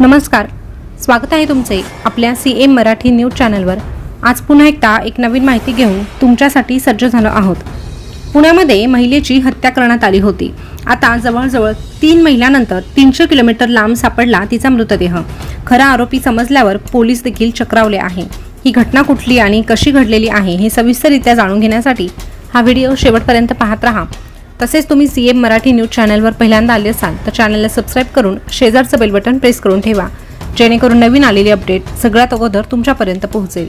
नमस्कार. स्वागत आहे तुमचे आपल्या सी एम मराठी न्यूज चॅनलवर. आज पुन्हा एकदा एक नवीन माहिती घेऊन तुमच्यासाठी सज्ज झालो आहोत. पुण्यामध्ये महिलेची हत्या करण्यात आली होती. आता जवळजवळ तीन महिन्यानंतर तीनशे किलोमीटर लांब सापडला तिचा मृतदेह. खरा आरोपी समजल्यावर पोलीस देखील चक्रावले आहे. ही घटना कुठली आणि कशी घडलेली आहे हे सविस्तररित्या जाणून घेण्यासाठी हा व्हिडिओ शेवटपर्यंत पाहत राहा. तसेच तुम्ही सी एम मराठी न्यूज चॅनलवर पहिल्यांदा आले असाल तर चॅनलला सबस्क्राईब करून शेजारचं बेल बटन प्रेस करून ठेवा. जेणेकरून नवीन आलेली अपडेट सगळ्यात अगोदर तुमच्यापर्यंत पोहोचेल.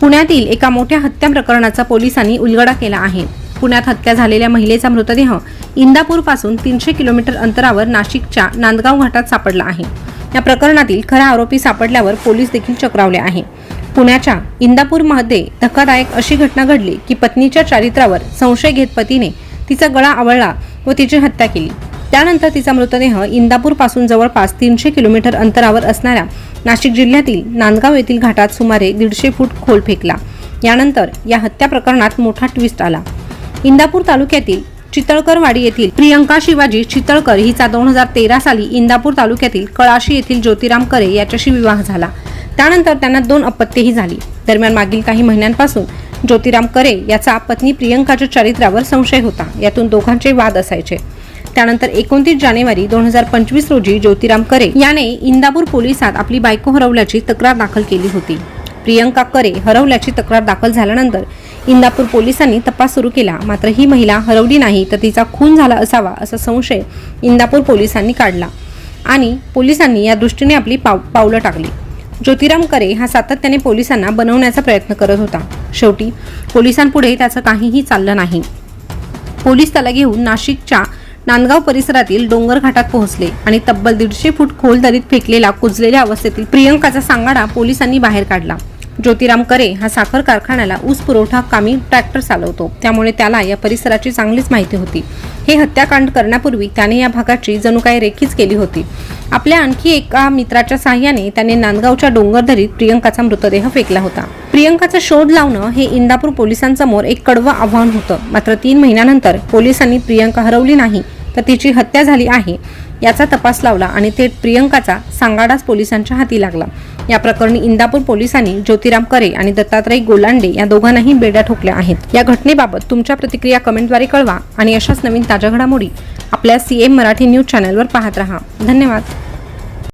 पुण्यातील एका मोठ्या हत्या प्रकरणाचा पोलिसांनी उलगडा केला आहे. पुण्यात हत्या झालेल्या महिलेचा मृतदेह इंदापूरपासून तीनशे किलोमीटर अंतरावर नाशिकच्या नांदगाव घाटात सापडला आहे. या प्रकरणातील खरा आरोपी सापडल्यावर पोलीस देखील चक्रावले आहे. पुण्याच्या इंदापूरमध्ये धक्कादायक अशी घटना घडली की पत्नीच्या चारित्र्यावर संशय घेत पतीने तिचा गळा आवळला व तिची हत्या केली. त्यानंतर तिचा मृतदेह इंदापूरपासून जवळपास तीनशे किलोमीटर अंतरावर असणाऱ्या नाशिक जिल्ह्यातील नांदगाव येथील घाटात सुमारे दीडशे फूट खोल फेकला. यानंतर या हत्या प्रकरणात मोठा ट्विस्ट आला. इंदापूर तालुक्यातील चितळकरवाडी येथील प्रियंका शिवाजी चितळकर हिचा दोन हजार तेरा साली इंदापूर तालुक्यातील कळाशी येथील ज्योतिराम करे याच्याशी विवाह झाला. त्यानंतर त्यांना दोन अपत्यही झाली. दरम्यान मागील काही महिन्यांपासून ज्योतिराम करे याचा पत्नी प्रियंकाच्या चारित्र्यावर संशय होता. यातून दोघांचे वाद असायचे. त्यानंतर एकोणतीस जानेवारी दोन हजार पंचवीस रोजी ज्योतिराम करे याने इंदापूर पोलिसात आपली बायको हरवल्याची तक्रार दाखल केली होती. प्रियंका करे हरवल्याची तक्रार दाखल झाल्यानंतर इंदापूर पोलिसांनी तपास सुरू केला. मात्र ही महिला हरवली नाही तर तिचा खून झाला असावा असा संशय इंदापूर पोलिसांनी काढला आणि पोलिसांनी या दृष्टीने आपली पाव पावलं टाकली. ज्योतिराम करे हा सातत्याने पोलिसांना बनवण्याचा प्रयत्न करत होता. शेवटी पोलिसांपुढे त्याचं काहीही चाललं नाही. पोलीस त्याला घेऊन नाशिकच्या नांदगाव परिसरातील डोंगर घाटात पोहोचले आणि तब्बल दीडशे फूट खोल दरीत फेकलेला कुजलेल्या अवस्थेतील प्रियंकाचा सांगाडा पोलिसांनी बाहेर काढला. ज्योतिराम करे हा साखर कारखान्याला ऊस पुरवठा कामी ट्रॅक्टर चालवतो. त्यामुळे त्याला या परिसराची चांगलीच माहिती होती. हे हत्याकांड करण्यापूर्वी त्याने या भागाची जणू काही रेखीच केली होती. आपल्या आणखी एका मित्राच्या साह्याने त्याने नांदगावच्या डोंगरदरीत प्रियंकाचा मृतदेह फेकला होता. प्रियंकाचा शोध लावणं हे इंदापूर पोलिसांसमोर एक कडवं आव्हान होतं. मात्र तीन महिन्यानंतर पोलिसांनी प्रियंका हरवली नाही तर तिची हत्या झाली आहे. याचा तपास लावला आणि थेट प्रियंकाचा सांगाडाच पोलिसांच्या हाती लागला. या प्रकरणी इंदापूर पोलिसांनी ज्योतिराम करे आणि दत्तात्रय गोलांडे या दोघांनाही बेड्या ठोकल्या आहेत. या घटनेबाबत तुमच्या प्रतिक्रिया कमेंटद्वारे कळवा आणि अशाच नवीन ताज्या घडामोडी आपल्या सी एम मराठी न्यूज चॅनलवर पाहत रहा. धन्यवाद.